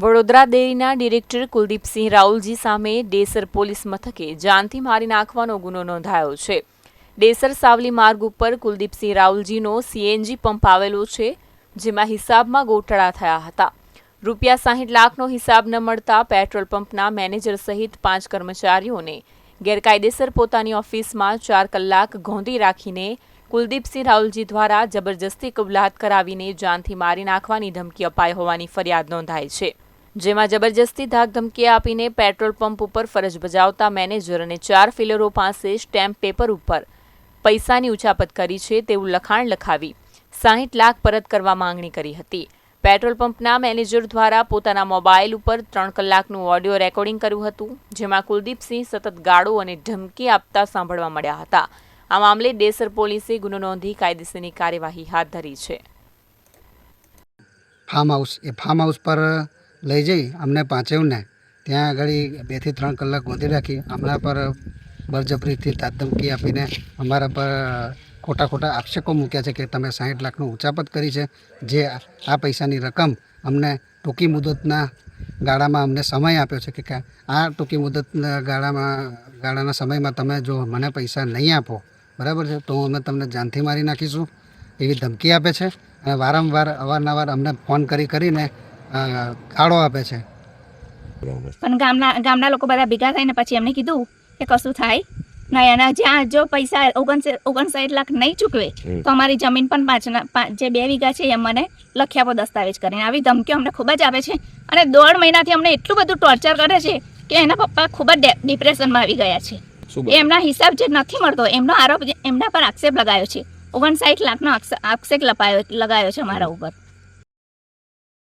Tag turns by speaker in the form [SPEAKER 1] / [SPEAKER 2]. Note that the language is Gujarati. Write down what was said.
[SPEAKER 1] વડોદરા ડેરીના ડિરેક્ટર કુલદીપસિંહ રાઉલજી સામે ડેસર પોલીસ મથકે જાનથી મારી નાખવાનો ગુનો નોંધાયો છે. ડેસર સાવલી માર્ગ ઉપર કુલદીપસિંહ રાઉલજીનો સીએનજી પંપ આવેલો છે, જેમાં હિસાબમાં ગોટાળા થયા હતા. રૂપિયા સાહીઠ લાખનો હિસાબ ન મળતા પેટ્રોલ પંપના મેનેજર સહિત પાંચ કર્મચારીઓને ગેરકાયદેસર પોતાની ઓફિસમાં ચાર કલાક ગોંધી રાખીને કુલદીપસિંહ રાહુલજી દ્વારા જબરજસ્તી કબૂલાત કરાવીને જાનથી મારી નાખવાની ધમકી અપાઈ હોવાની ફરિયાદ નોંધાઈ છે. જેમાં જબરજસ્તી ધાક ધમકી આપીને પેટ્રોલ પંપ ઉપર ફરજ બજાવતા મેનેજર અને ચાર ફિલરો પાસે સ્ટેમ્પ પેપર ઉપર પૈસાની ઉછાપત કરી છે તેવું લખાણ લખાવી સાહીઠ લાખ પરત કરવા માંગણી કરી હતી. પેટ્રોલ પંપના મેનેજર દ્વારા પોતાના મોબાઈલ ઉપર ત્રણ કલાકનું ઓડિયો રેકોર્ડિંગ કર્યું હતું, જેમાં કુલદીપસિંહ સતત ગાળો અને ધમકી આપતા સાંભળવા મળ્યા હતા. આ મામલે ડેસર પોલીસે ગુનો નોંધી કાયદેસરની કાર્યવાહી હાથ ધરી છે.
[SPEAKER 2] ફાર્મ હાઉસ, એ ફાર્મ હાઉસ પર લઈ જઈ અમને પાંચેવને. ત્યાં આગળ બેથી ત્રણ કલાક ગોંધી રાખી, હમણાં પર બળજબરીથી તાતધમકી આપીને અમારા પર ખોટા ખોટા આક્ષેપો મૂક્યા છે કે તમે સાહીઠ લાખનું ઉચાપત કરી છે, જે આ પૈસાની રકમ અમને ટૂંકી મુદતના ગાળામાં અમને સમય આપ્યો છે કે, આ ટૂંકી મુદતના ગાળામાં, ગાળાના સમયમાં તમે જો મને પૈસા નહીં આપો, બરાબર છે? તો અમે તમને જાનથી મારી નાખીશું, એવી ધમકી આપે છે. અને વારંવાર, અવારનવાર અમને ફોન કરી કરીને ગાળો આપે છે.
[SPEAKER 3] પણ ગામના ગામના લોકો બધા ભેગા થઈને પછી એમને કીધું કે કશું થાય નહીં અને જ્યાં જો પૈસા ઓગણસે ઓગણસાઠ લાખ નહીં ચૂકવે તો અમારી જમીન પણ પાંચના પાંચ જે બે વીઘા છે એ મને લખી આપો દસ્તાવેજ કરીને આવી ધમકીઓ અમને ખૂબ જ આપે છે. અને દોઢ મહિનાથી અમને એટલું બધું ટોર્ચર કરે છે કે એના પપ્પા ખૂબ જ ડિપ્રેશનમાં આવી ગયા છે. એમના હિસાબ જે નથી મળતો એમનો આરોપ જે- એમના પર આક્ષેપ લગાયો છે. ઓગણસાઠ લાખનો આક્ષેપ લપાયો લગાયો છે મારા ઉપર.